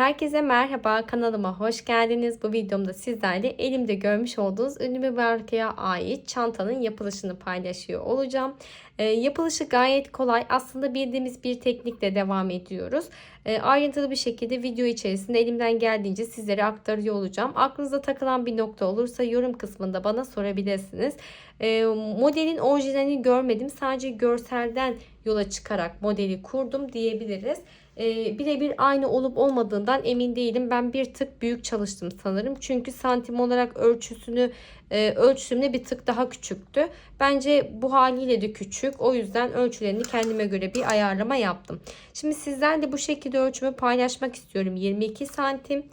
Herkese merhaba kanalıma hoş geldiniz. Bu videomda sizlerle elimde görmüş olduğunuz ünlü bir markaya ait çantanın yapılışını paylaşıyor olacağım. E, yapılışı gayet kolay. Aslında bildiğimiz bir teknikle devam ediyoruz. E, ayrıntılı bir şekilde video içerisinde elimden geldiğince sizlere aktarıyor olacağım. Aklınıza takılan bir nokta olursa yorum kısmında bana sorabilirsiniz. E, modelin orijinalini görmedim. Sadece görselden yola çıkarak modeli kurdum diyebiliriz e, birebir aynı olup olmadığından emin değilim. Ben bir tık büyük çalıştım sanırım. Çünkü santim olarak ölçüsünü e, ölçümle bir tık daha küçüktü. Bence bu haliyle de küçük. O yüzden ölçülerini kendime göre bir ayarlama yaptım. Şimdi sizlerle bu şekilde ölçümü paylaşmak istiyorum. 22 santim.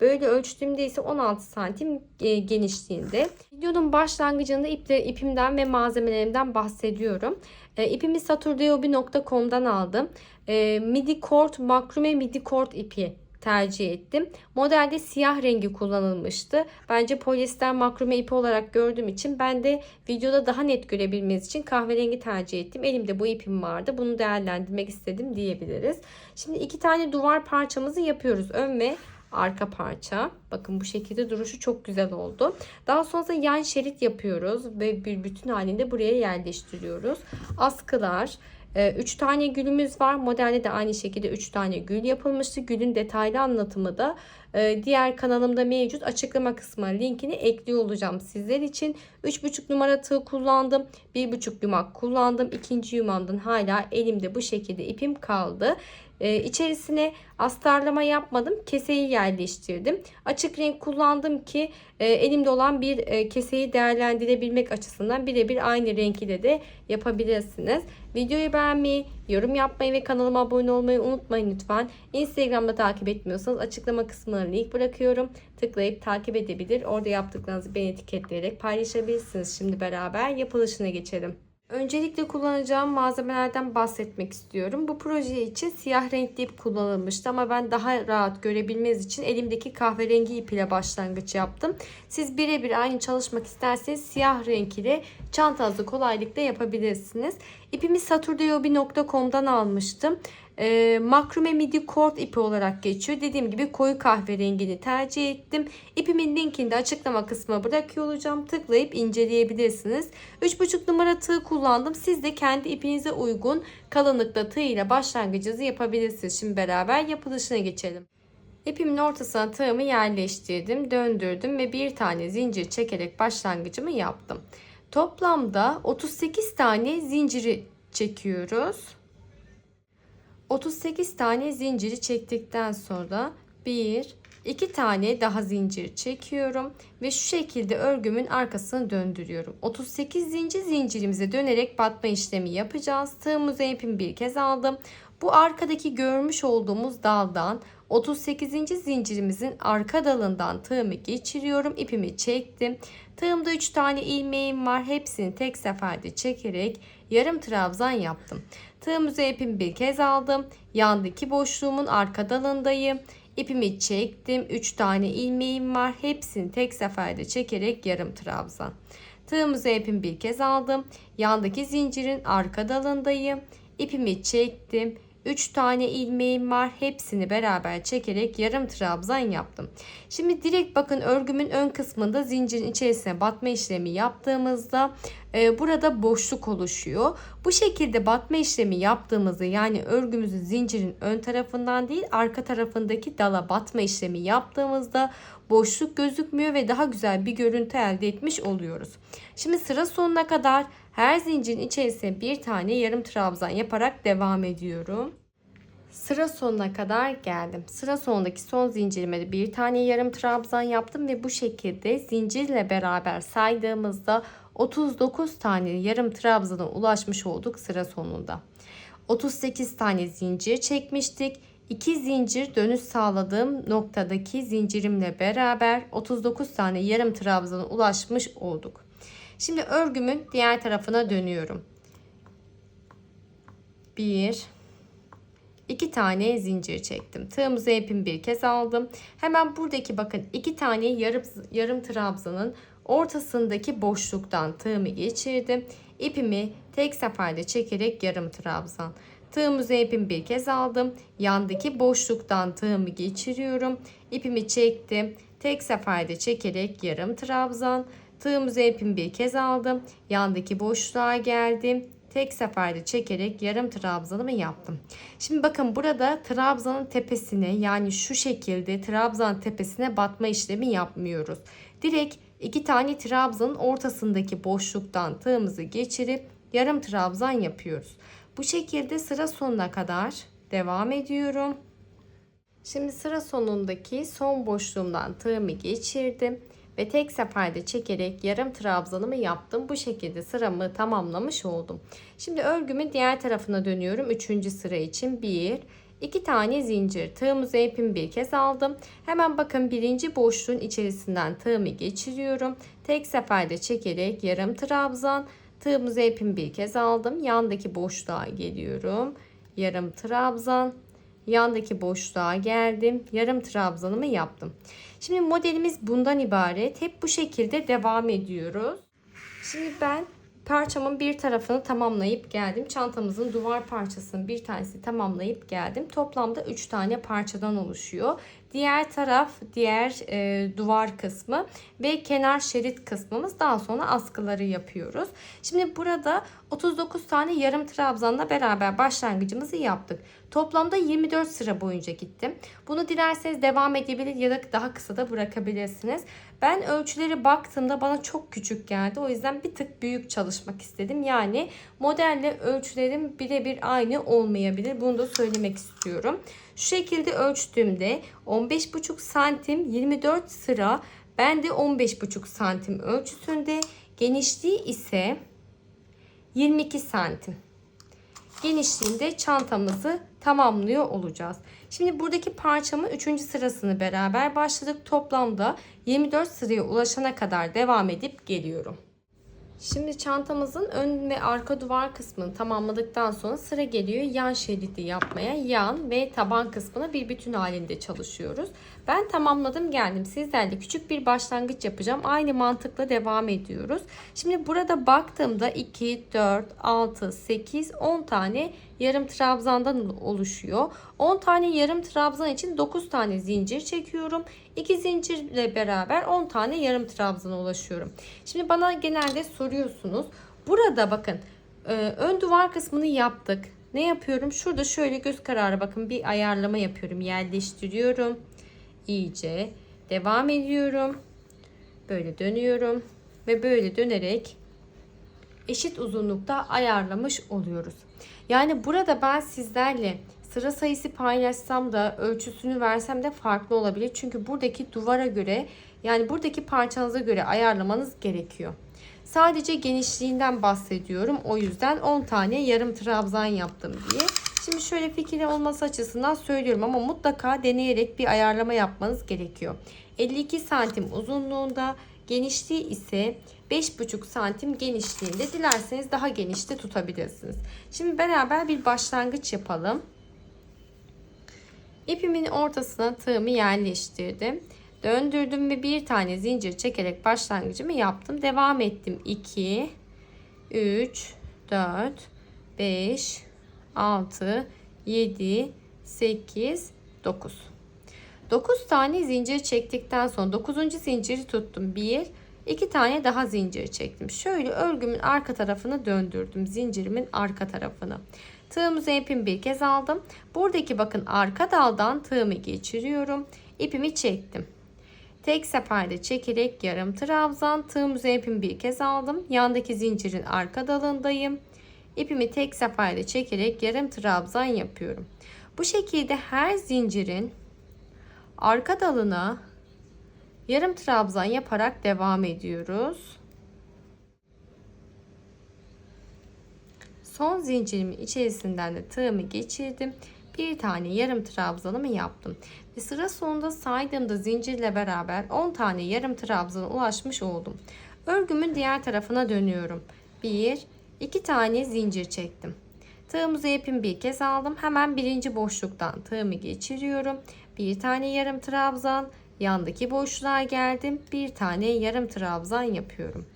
Böyle ölçtüğümde ise 16 santim e, genişliğinde. Videonun başlangıcında iple, ipimden ve malzemelerimden bahsediyorum. E, ipimi saturdeobi.com'dan aldım. E, midi kort, makrume midi kort ipi tercih ettim. Modelde siyah rengi kullanılmıştı. Bence polyester makrume ipi olarak gördüğüm için ben de videoda daha net görebilmeniz için kahverengi tercih ettim. Elimde bu ipim vardı. Bunu değerlendirmek istedim diyebiliriz. Şimdi iki tane duvar parçamızı yapıyoruz. Ön ve arka parça. Bakın bu şekilde duruşu çok güzel oldu. Daha sonra yan şerit yapıyoruz ve bir bütün halinde buraya yerleştiriyoruz. Askılar, 3 ee, tane gülümüz var. Modelde de aynı şekilde 3 tane gül yapılmıştı. Gülün detaylı anlatımı da e, diğer kanalımda mevcut. Açıklama kısmına linkini ekliyor olacağım sizler için. 3,5 numara tığ kullandım. 1,5 yumak kullandım. İkinci yumağımdan hala elimde bu şekilde ipim kaldı. Ee, içerisine astarlama yapmadım. Keseyi yerleştirdim. Açık renk kullandım ki e, elimde olan bir e, keseyi değerlendirebilmek açısından birebir aynı renk ile de yapabilirsiniz. Videoyu beğenmeyi, yorum yapmayı ve kanalıma abone olmayı unutmayın lütfen. Instagram'da takip etmiyorsanız açıklama kısmına link bırakıyorum. Tıklayıp takip edebilir. Orada yaptıklarınızı beni etiketleyerek paylaşabilirsiniz. Şimdi beraber yapılışına geçelim. Öncelikle kullanacağım malzemelerden bahsetmek istiyorum. Bu proje için siyah renkli ip kullanılmıştı ama ben daha rahat görebilmeniz için elimdeki kahverengi ip ile başlangıç yaptım. Siz birebir aynı çalışmak isterseniz siyah renk ile çantanızı kolaylıkla yapabilirsiniz. İpimi saturdayobi.com'dan almıştım e, makrume midi kort ipi olarak geçiyor. Dediğim gibi koyu kahverengini tercih ettim. İpimin linkini de açıklama kısmına bırakıyor olacağım. Tıklayıp inceleyebilirsiniz. 3,5 numara tığ kullandım. Siz de kendi ipinize uygun kalınlıkta tığ ile başlangıcınızı yapabilirsiniz. Şimdi beraber yapılışına geçelim. İpimin ortasına tığımı yerleştirdim, döndürdüm ve bir tane zincir çekerek başlangıcımı yaptım. Toplamda 38 tane zinciri çekiyoruz. 38 tane zinciri çektikten sonra 1 2 tane daha zincir çekiyorum ve şu şekilde örgümün arkasını döndürüyorum. 38 zincir zincirimize dönerek batma işlemi yapacağız. Tığımızı ipimi bir kez aldım. Bu arkadaki görmüş olduğumuz daldan 38. zincirimizin arka dalından tığımı geçiriyorum. ipimi çektim. Tığımda 3 tane ilmeğim var. Hepsini tek seferde çekerek yarım trabzan yaptım. Tığımızı ipimi bir kez aldım. Yandaki boşluğumun arka dalındayım. İpimi çektim. 3 tane ilmeğim var. Hepsini tek seferde çekerek yarım trabzan. Tığımızı ipimi bir kez aldım. Yandaki zincirin arka dalındayım. İpimi çektim. 3 tane ilmeğim var. Hepsini beraber çekerek yarım trabzan yaptım. Şimdi direkt bakın örgümün ön kısmında zincirin içerisine batma işlemi yaptığımızda e, burada boşluk oluşuyor. Bu şekilde batma işlemi yaptığımızda yani örgümüzü zincirin ön tarafından değil arka tarafındaki dala batma işlemi yaptığımızda boşluk gözükmüyor ve daha güzel bir görüntü elde etmiş oluyoruz. Şimdi sıra sonuna kadar her zincirin içerisine bir tane yarım trabzan yaparak devam ediyorum. Sıra sonuna kadar geldim. Sıra sonundaki son zincirime de bir tane yarım trabzan yaptım ve bu şekilde zincirle beraber saydığımızda 39 tane yarım trabzana ulaşmış olduk sıra sonunda. 38 tane zincir çekmiştik. 2 zincir dönüş sağladığım noktadaki zincirimle beraber 39 tane yarım trabzana ulaşmış olduk. Şimdi örgümün diğer tarafına dönüyorum. 1 2 tane zincir çektim. Tığımızı ipimi bir kez aldım. Hemen buradaki bakın 2 tane yarım, yarım trabzanın ortasındaki boşluktan tığımı geçirdim. İpimi tek seferde çekerek yarım trabzan. Tığımızı ipimi bir kez aldım. Yandaki boşluktan tığımı geçiriyorum. İpimi çektim. Tek seferde çekerek yarım trabzan. Tığımızı ipimi bir kez aldım. Yandaki boşluğa geldim. Tek seferde çekerek yarım trabzanımı yaptım. Şimdi bakın burada trabzanın tepesine yani şu şekilde trabzan tepesine batma işlemi yapmıyoruz. Direkt iki tane trabzanın ortasındaki boşluktan tığımızı geçirip yarım trabzan yapıyoruz. Bu şekilde sıra sonuna kadar devam ediyorum. Şimdi sıra sonundaki son boşluğumdan tığımı geçirdim ve tek seferde çekerek yarım trabzanımı yaptım. Bu şekilde sıramı tamamlamış oldum. Şimdi örgümün diğer tarafına dönüyorum. Üçüncü sıra için bir, iki tane zincir. Tığımızı ipimi bir kez aldım. Hemen bakın birinci boşluğun içerisinden tığımı geçiriyorum. Tek seferde çekerek yarım trabzan. Tığımızı ipimi bir kez aldım. Yandaki boşluğa geliyorum. Yarım trabzan yandaki boşluğa geldim. Yarım trabzanımı yaptım. Şimdi modelimiz bundan ibaret. Hep bu şekilde devam ediyoruz. Şimdi ben parçamın bir tarafını tamamlayıp geldim. Çantamızın duvar parçasının bir tanesi tamamlayıp geldim. Toplamda 3 tane parçadan oluşuyor. Diğer taraf diğer e, duvar kısmı ve kenar şerit kısmımız daha sonra askıları yapıyoruz. Şimdi burada 39 tane yarım trabzanla beraber başlangıcımızı yaptık. Toplamda 24 sıra boyunca gittim. Bunu dilerseniz devam edebilir ya da daha kısa da bırakabilirsiniz. Ben ölçüleri baktığımda bana çok küçük geldi. O yüzden bir tık büyük çalışmak istedim. Yani modelle ölçülerim birebir aynı olmayabilir. Bunu da söylemek istiyorum. Şu şekilde ölçtüğümde 15,5 santim 24 sıra ben de 15,5 santim ölçüsünde genişliği ise 22 santim genişliğinde çantamızı tamamlıyor olacağız. Şimdi buradaki parçamın 3. sırasını beraber başladık. Toplamda 24 sıraya ulaşana kadar devam edip geliyorum. Şimdi çantamızın ön ve arka duvar kısmını tamamladıktan sonra sıra geliyor yan şeridi yapmaya. Yan ve taban kısmına bir bütün halinde çalışıyoruz. Ben tamamladım geldim. Sizlerle küçük bir başlangıç yapacağım. Aynı mantıkla devam ediyoruz. Şimdi burada baktığımda 2, 4, 6, 8, 10 tane yarım trabzandan oluşuyor. 10 tane yarım trabzan için 9 tane zincir çekiyorum. 2 zincirle beraber 10 tane yarım trabzana ulaşıyorum. Şimdi bana genelde soruyorsunuz. Burada bakın e, ön duvar kısmını yaptık. Ne yapıyorum? Şurada şöyle göz kararı bakın bir ayarlama yapıyorum. Yerleştiriyorum. İyice devam ediyorum. Böyle dönüyorum ve böyle dönerek eşit uzunlukta ayarlamış oluyoruz. Yani burada ben sizlerle sıra sayısı paylaşsam da ölçüsünü versem de farklı olabilir. Çünkü buradaki duvara göre yani buradaki parçanıza göre ayarlamanız gerekiyor. Sadece genişliğinden bahsediyorum. O yüzden 10 tane yarım trabzan yaptım diye. Şimdi şöyle fikir olması açısından söylüyorum ama mutlaka deneyerek bir ayarlama yapmanız gerekiyor. 52 santim uzunluğunda genişliği ise 5,5 santim genişliğinde dilerseniz daha geniş de tutabilirsiniz. Şimdi beraber bir başlangıç yapalım. İpimin ortasına tığımı yerleştirdim. Döndürdüm ve bir tane zincir çekerek başlangıcımı yaptım. Devam ettim. 2, 3, 4, 5, 6, 7, 8, 9. 9 tane zincir çektikten sonra 9. zinciri tuttum. 1, 2 tane daha zincir çektim. Şöyle örgümün arka tarafını döndürdüm. Zincirimin arka tarafını. Tığımızı ipimi bir kez aldım. Buradaki bakın arka daldan tığımı geçiriyorum. İpimi çektim. Tek seferde çekerek yarım trabzan tığımızı ipimi bir kez aldım. Yandaki zincirin arka dalındayım. İpimi tek seferde çekerek yarım trabzan yapıyorum. Bu şekilde her zincirin arka dalına yarım trabzan yaparak devam ediyoruz. Son zincirimin içerisinden de tığımı geçirdim. Bir tane yarım trabzanımı yaptım. Ve sıra sonunda saydığımda zincirle beraber 10 tane yarım trabzana ulaşmış oldum. Örgümün diğer tarafına dönüyorum. 1 2 tane zincir çektim. Tığımızı ipimi bir kez aldım. Hemen birinci boşluktan tığımı geçiriyorum. Bir tane yarım trabzan, yandaki boşluğa geldim. Bir tane yarım trabzan yapıyorum.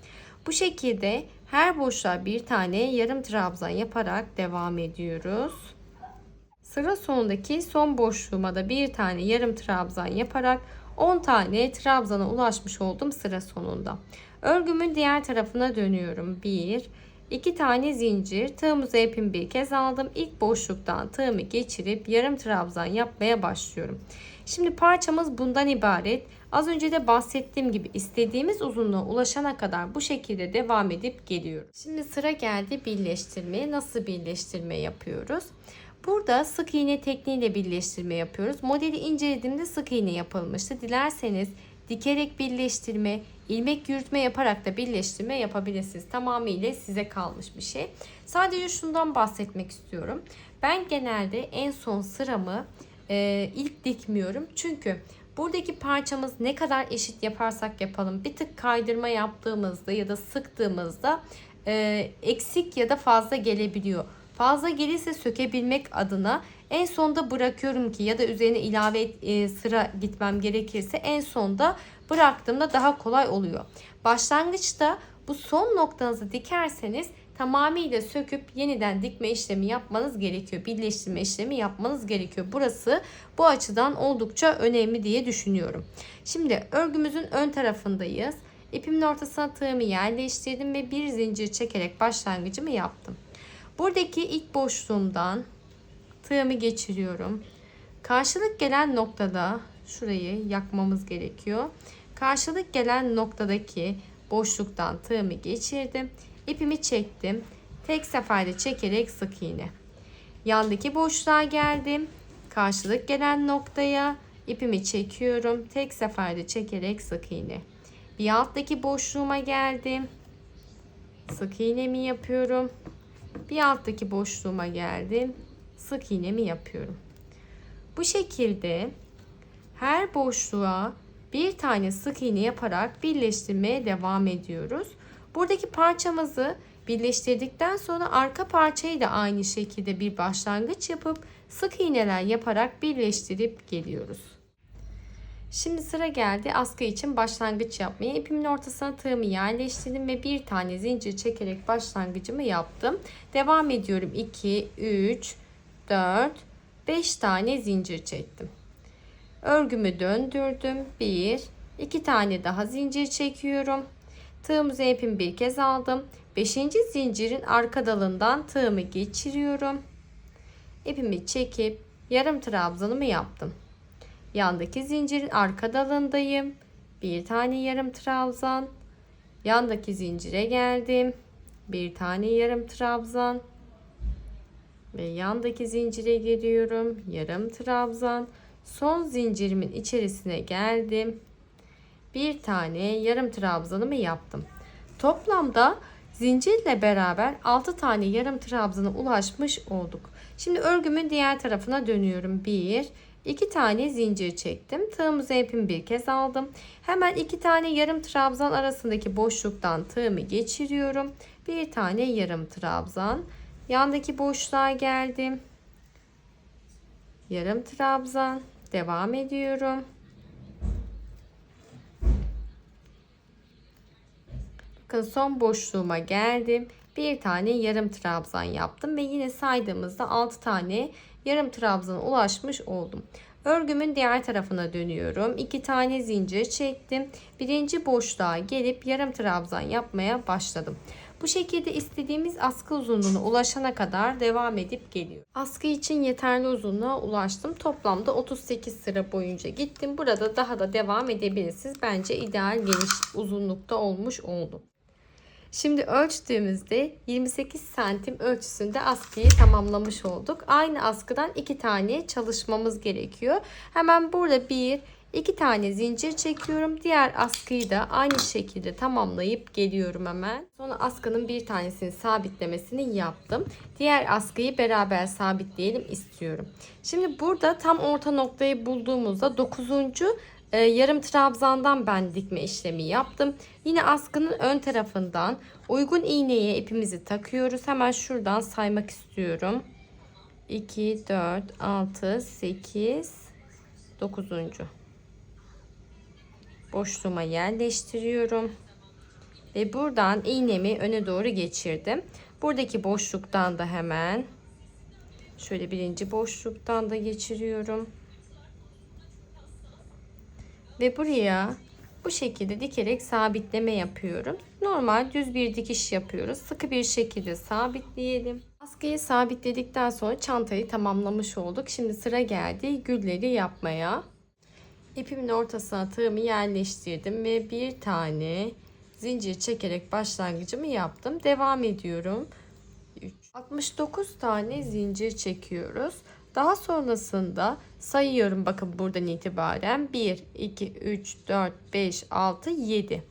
Bu şekilde her boşluğa bir tane yarım trabzan yaparak devam ediyoruz. Sıra sonundaki son boşluğuma da bir tane yarım trabzan yaparak 10 tane trabzana ulaşmış oldum sıra sonunda. Örgümün diğer tarafına dönüyorum. 1 2 tane zincir, tığımızı ipimi bir kez aldım. İlk boşluktan tığımı geçirip yarım trabzan yapmaya başlıyorum. Şimdi parçamız bundan ibaret. Az önce de bahsettiğim gibi istediğimiz uzunluğa ulaşana kadar bu şekilde devam edip geliyoruz. Şimdi sıra geldi birleştirmeye. Nasıl birleştirme yapıyoruz? Burada sık iğne tekniğiyle birleştirme yapıyoruz. Modeli incelediğimde sık iğne yapılmıştı. Dilerseniz dikerek birleştirme, ilmek yürütme yaparak da birleştirme yapabilirsiniz. Tamamıyla size kalmış bir şey. Sadece şundan bahsetmek istiyorum. Ben genelde en son sıramı e, ilk dikmiyorum. Çünkü buradaki parçamız ne kadar eşit yaparsak yapalım bir tık kaydırma yaptığımızda ya da sıktığımızda e, eksik ya da fazla gelebiliyor. Fazla gelirse sökebilmek adına en sonda bırakıyorum ki ya da üzerine ilave e, sıra gitmem gerekirse en sonda bıraktığımda daha kolay oluyor. Başlangıçta bu son noktanızı dikerseniz tamamıyla söküp yeniden dikme işlemi yapmanız gerekiyor. Birleştirme işlemi yapmanız gerekiyor. Burası bu açıdan oldukça önemli diye düşünüyorum. Şimdi örgümüzün ön tarafındayız. İpimin ortasına tığımı yerleştirdim ve bir zincir çekerek başlangıcımı yaptım. Buradaki ilk boşluğumdan tığımı geçiriyorum. Karşılık gelen noktada şurayı yakmamız gerekiyor. Karşılık gelen noktadaki boşluktan tığımı geçirdim. İpimi çektim. Tek seferde çekerek sık iğne. Yandaki boşluğa geldim. Karşılık gelen noktaya ipimi çekiyorum. Tek seferde çekerek sık iğne. Bir alttaki boşluğuma geldim. Sık iğnemi yapıyorum. Bir alttaki boşluğuma geldim. Sık iğnemi yapıyorum. Bu şekilde her boşluğa bir tane sık iğne yaparak birleştirmeye devam ediyoruz. Buradaki parçamızı birleştirdikten sonra arka parçayı da aynı şekilde bir başlangıç yapıp sık iğneler yaparak birleştirip geliyoruz. Şimdi sıra geldi askı için başlangıç yapmaya. İpimin ortasına tığımı yerleştirdim ve bir tane zincir çekerek başlangıcımı yaptım. Devam ediyorum. 2, 3, 4, 5 tane zincir çektim. Örgümü döndürdüm. 1, 2 tane daha zincir çekiyorum. Tığımızı ipimi bir kez aldım. 5. zincirin arka dalından tığımı geçiriyorum. İpimi çekip yarım trabzanımı yaptım. Yandaki zincirin arka dalındayım. Bir tane yarım trabzan. Yandaki zincire geldim. Bir tane yarım trabzan. Ve yandaki zincire giriyorum. Yarım trabzan. Son zincirimin içerisine geldim. Bir tane yarım trabzanımı yaptım. Toplamda zincirle beraber 6 tane yarım trabzana ulaşmış olduk. Şimdi örgümün diğer tarafına dönüyorum. 1 2 tane zincir çektim. Tığımızı ipimi bir kez aldım. Hemen 2 tane yarım trabzan arasındaki boşluktan tığımı geçiriyorum. Bir tane yarım trabzan. Yandaki boşluğa geldim. Yarım trabzan. Devam ediyorum. Bakın son boşluğuma geldim. Bir tane yarım trabzan yaptım ve yine saydığımızda 6 tane yarım trabzana ulaşmış oldum. Örgümün diğer tarafına dönüyorum. 2 tane zincir çektim. Birinci boşluğa gelip yarım trabzan yapmaya başladım. Bu şekilde istediğimiz askı uzunluğuna ulaşana kadar devam edip geliyor. Askı için yeterli uzunluğa ulaştım. Toplamda 38 sıra boyunca gittim. Burada daha da devam edebilirsiniz. Bence ideal geniş uzunlukta olmuş oldu. Şimdi ölçtüğümüzde 28 santim ölçüsünde askıyı tamamlamış olduk. Aynı askıdan iki tane çalışmamız gerekiyor. Hemen burada bir iki tane zincir çekiyorum. Diğer askıyı da aynı şekilde tamamlayıp geliyorum hemen. Sonra askının bir tanesini sabitlemesini yaptım. Diğer askıyı beraber sabitleyelim istiyorum. Şimdi burada tam orta noktayı bulduğumuzda 9 e, yarım trabzandan ben dikme işlemi yaptım. Yine askının ön tarafından uygun iğneye ipimizi takıyoruz. Hemen şuradan saymak istiyorum. 2, 4, 6, 8, 9. Boşluğuma yerleştiriyorum. Ve buradan iğnemi öne doğru geçirdim. Buradaki boşluktan da hemen Şöyle birinci boşluktan da geçiriyorum. Ve buraya bu şekilde dikerek sabitleme yapıyorum. Normal düz bir dikiş yapıyoruz. Sıkı bir şekilde sabitleyelim. Askıyı sabitledikten sonra çantayı tamamlamış olduk. Şimdi sıra geldi gülleri yapmaya. İpimin ortasına tığımı yerleştirdim ve bir tane zincir çekerek başlangıcımı yaptım. Devam ediyorum. 69 tane zincir çekiyoruz. Daha sonrasında sayıyorum bakın buradan itibaren 1, 2, 3, 4, 5, 6, 7.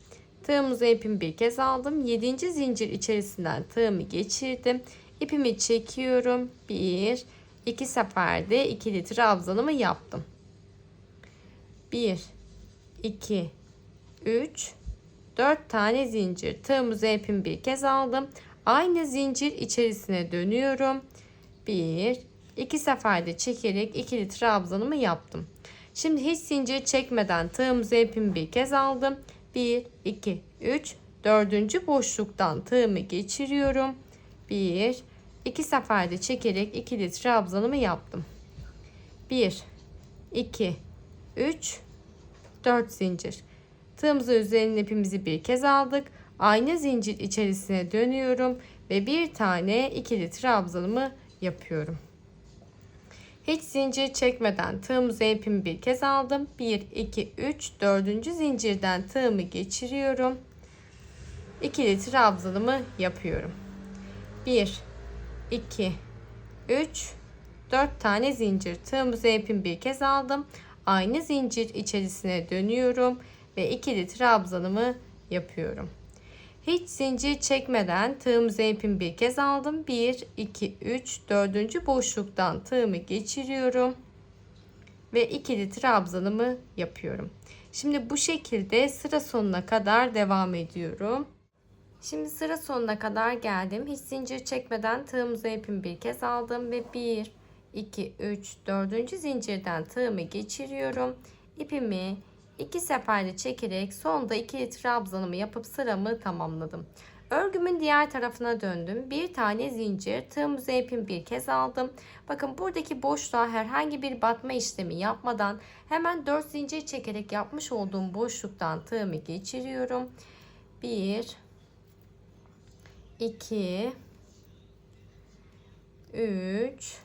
Tığımızı ipimi bir kez aldım. 7. zincir içerisinden tığımı geçirdim. İpimi çekiyorum. 1, 2 seferde ikili trabzanımı yaptım. 1, 2, 3, 4 tane zincir. Tığımızı ipimi bir kez aldım. Aynı zincir içerisine dönüyorum. 1, 2 seferde çekerek ikili trabzanımı yaptım. Şimdi hiç zincir çekmeden tığımızı ipimi bir kez aldım. 1, 2, 3, dördüncü boşluktan tığımı geçiriyorum. 1, 2 seferde çekerek ikili trabzanımı yaptım. 1, 2, 3, 4 zincir. Tığımızın üzerine ipimizi bir kez aldık. Aynı zincir içerisine dönüyorum ve bir tane ikili trabzanımı yapıyorum. Hiç zincir çekmeden tığımızı ipimi bir kez aldım. 1, 2, 3, 4. zincirden tığımı geçiriyorum. İkili trabzanımı yapıyorum. 1, 2, 3, 4 tane zincir. Tığımızı ipimi bir kez aldım. Aynı zincir içerisine dönüyorum ve ikili trabzanımı yapıyorum. Hiç zincir çekmeden tığımızı ipimi bir kez aldım. 1, 2, 3, 4. boşluktan tığımı geçiriyorum. Ve ikili trabzanımı yapıyorum. Şimdi bu şekilde sıra sonuna kadar devam ediyorum. Şimdi sıra sonuna kadar geldim. Hiç zincir çekmeden tığımızı ipimi bir kez aldım. Ve 1, 2, 3, 4. zincirden tığımı geçiriyorum. İpimi İki seferde çekerek sonda ikili trabzanımı yapıp sıramı tamamladım. Örgümün diğer tarafına döndüm. Bir tane zincir, tığımızı ipimi bir kez aldım. Bakın buradaki boşluğa herhangi bir batma işlemi yapmadan hemen 4 zincir çekerek yapmış olduğum boşluktan tığımı geçiriyorum. 1 2 3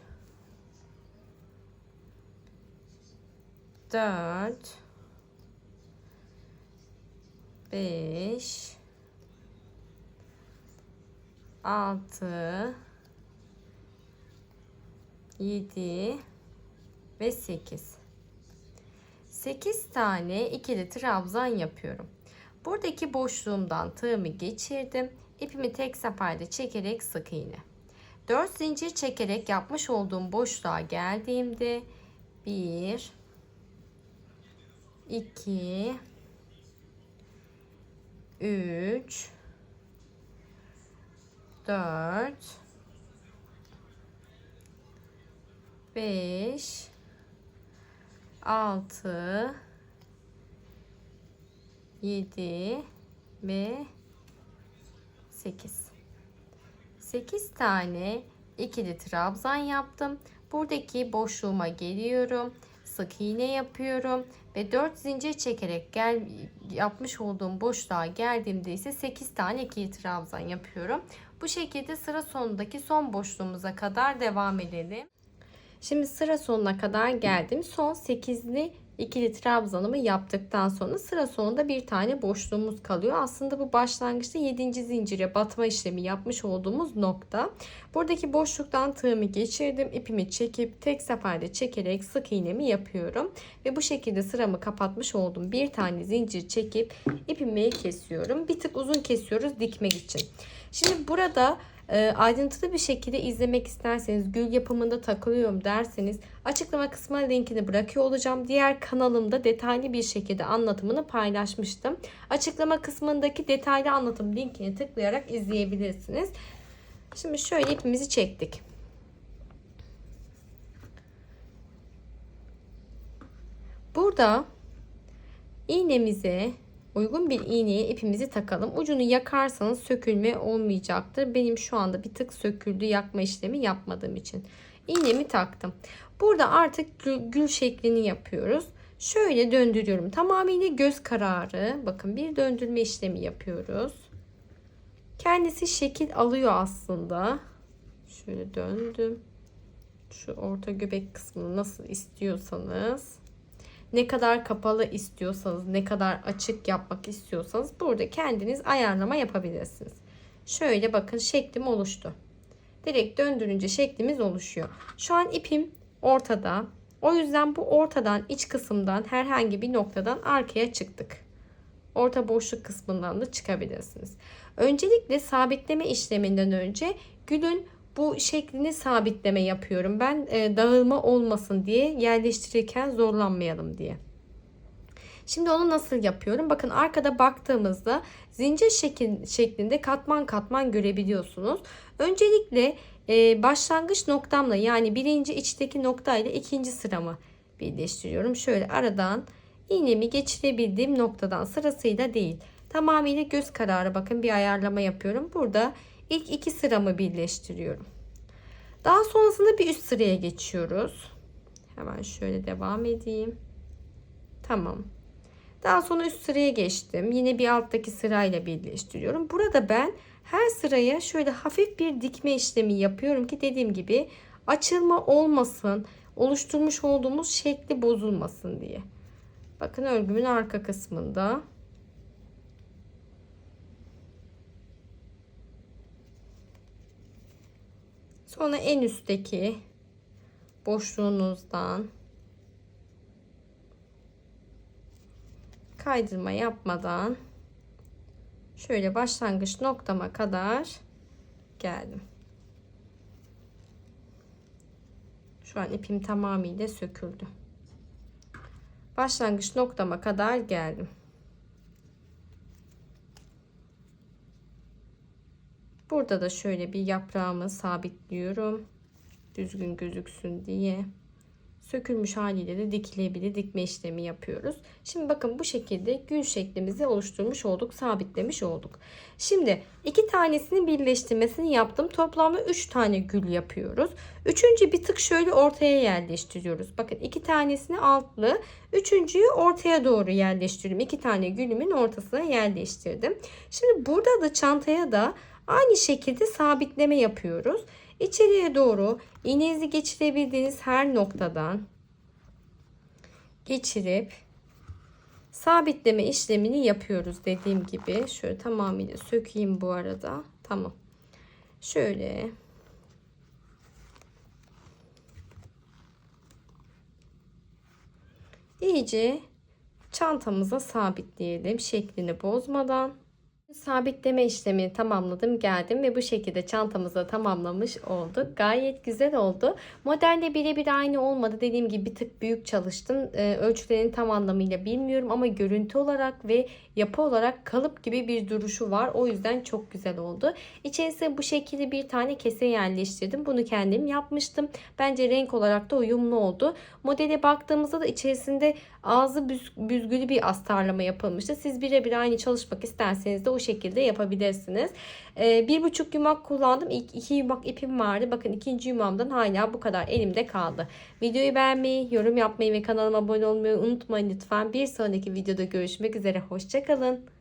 4 5 6 7 ve 8 8 tane ikili trabzan yapıyorum. Buradaki boşluğumdan tığımı geçirdim. İpimi tek seferde çekerek sık iğne. 4 zincir çekerek yapmış olduğum boşluğa geldiğimde 1 2 3 4 5 6 7 ve 8 8 tane ikili trabzan yaptım. Buradaki boşluğuma geliyorum sık iğne yapıyorum ve 4 zincir çekerek gel yapmış olduğum boşluğa geldiğimde ise 8 tane ikili trabzan yapıyorum. Bu şekilde sıra sonundaki son boşluğumuza kadar devam edelim. Şimdi sıra sonuna kadar geldim. Son 8'li ikili trabzanımı yaptıktan sonra sıra sonunda bir tane boşluğumuz kalıyor. Aslında bu başlangıçta 7. zincire batma işlemi yapmış olduğumuz nokta. Buradaki boşluktan tığımı geçirdim. ipimi çekip tek seferde çekerek sık iğnemi yapıyorum. Ve bu şekilde sıramı kapatmış oldum. Bir tane zincir çekip ipimi kesiyorum. Bir tık uzun kesiyoruz dikmek için. Şimdi burada e, ayrıntılı bir şekilde izlemek isterseniz gül yapımında takılıyorum derseniz açıklama kısmına linkini bırakıyor olacağım. Diğer kanalımda detaylı bir şekilde anlatımını paylaşmıştım. Açıklama kısmındaki detaylı anlatım linkini tıklayarak izleyebilirsiniz. Şimdi şöyle ipimizi çektik. Burada iğnemize uygun bir iğneye ipimizi takalım. Ucunu yakarsanız sökülme olmayacaktır. Benim şu anda bir tık söküldü yakma işlemi yapmadığım için. İğnemi taktım. Burada artık gül, gül şeklini yapıyoruz. Şöyle döndürüyorum. Tamamıyla göz kararı. Bakın bir döndürme işlemi yapıyoruz. Kendisi şekil alıyor aslında. Şöyle döndüm. Şu orta göbek kısmını nasıl istiyorsanız ne kadar kapalı istiyorsanız, ne kadar açık yapmak istiyorsanız burada kendiniz ayarlama yapabilirsiniz. Şöyle bakın şeklim oluştu. Direkt döndürünce şeklimiz oluşuyor. Şu an ipim ortada. O yüzden bu ortadan iç kısımdan herhangi bir noktadan arkaya çıktık. Orta boşluk kısmından da çıkabilirsiniz. Öncelikle sabitleme işleminden önce gülün bu şeklini sabitleme yapıyorum. Ben e, dağılma olmasın diye yerleştirirken zorlanmayalım diye. Şimdi onu nasıl yapıyorum? Bakın arkada baktığımızda zincir şekil, şeklinde katman katman görebiliyorsunuz. Öncelikle e, başlangıç noktamla yani birinci içteki nokta ile ikinci sıramı birleştiriyorum. Şöyle aradan iğnemi geçirebildiğim noktadan sırasıyla değil. Tamamıyla göz kararı bakın bir ayarlama yapıyorum. Burada ilk iki sıramı birleştiriyorum. Daha sonrasında bir üst sıraya geçiyoruz. Hemen şöyle devam edeyim. Tamam. Daha sonra üst sıraya geçtim. Yine bir alttaki sırayla birleştiriyorum. Burada ben her sıraya şöyle hafif bir dikme işlemi yapıyorum ki dediğim gibi açılma olmasın, oluşturmuş olduğumuz şekli bozulmasın diye. Bakın örgümün arka kısmında Sonra en üstteki boşluğunuzdan kaydırma yapmadan şöyle başlangıç noktama kadar geldim. Şu an ipim tamamıyla söküldü. Başlangıç noktama kadar geldim. Burada da şöyle bir yaprağımı sabitliyorum. Düzgün gözüksün diye. Sökülmüş haliyle de dikilebilir dikme işlemi yapıyoruz. Şimdi bakın bu şekilde gül şeklimizi oluşturmuş olduk, sabitlemiş olduk. Şimdi iki tanesini birleştirmesini yaptım. Toplamda üç tane gül yapıyoruz. Üçüncü bir tık şöyle ortaya yerleştiriyoruz. Bakın iki tanesini altlı, üçüncüyü ortaya doğru yerleştiriyorum. İki tane gülümün ortasına yerleştirdim. Şimdi burada da çantaya da Aynı şekilde sabitleme yapıyoruz. İçeriye doğru iğnenizi geçirebildiğiniz her noktadan geçirip sabitleme işlemini yapıyoruz dediğim gibi. Şöyle tamamıyla sökeyim bu arada. Tamam. Şöyle iyice çantamıza sabitleyelim şeklini bozmadan. Sabitleme işlemini tamamladım geldim ve bu şekilde çantamızı tamamlamış olduk. Gayet güzel oldu. Modelle birebir aynı olmadı. Dediğim gibi bir tık büyük çalıştım. Ee, ölçülerini tam anlamıyla bilmiyorum ama görüntü olarak ve yapı olarak kalıp gibi bir duruşu var. O yüzden çok güzel oldu. İçerisine bu şekilde bir tane kese yerleştirdim. Bunu kendim yapmıştım. Bence renk olarak da uyumlu oldu. Modele baktığımızda da içerisinde ağzı büzgülü bir astarlama yapılmıştı. Siz birebir aynı çalışmak isterseniz de o şekilde yapabilirsiniz. Ee, bir buçuk yumak kullandım. İlk iki yumak ipim vardı. Bakın ikinci yumağımdan hala bu kadar elimde kaldı. Videoyu beğenmeyi, yorum yapmayı ve kanalıma abone olmayı unutmayın lütfen. Bir sonraki videoda görüşmek üzere. Hoşçakalın.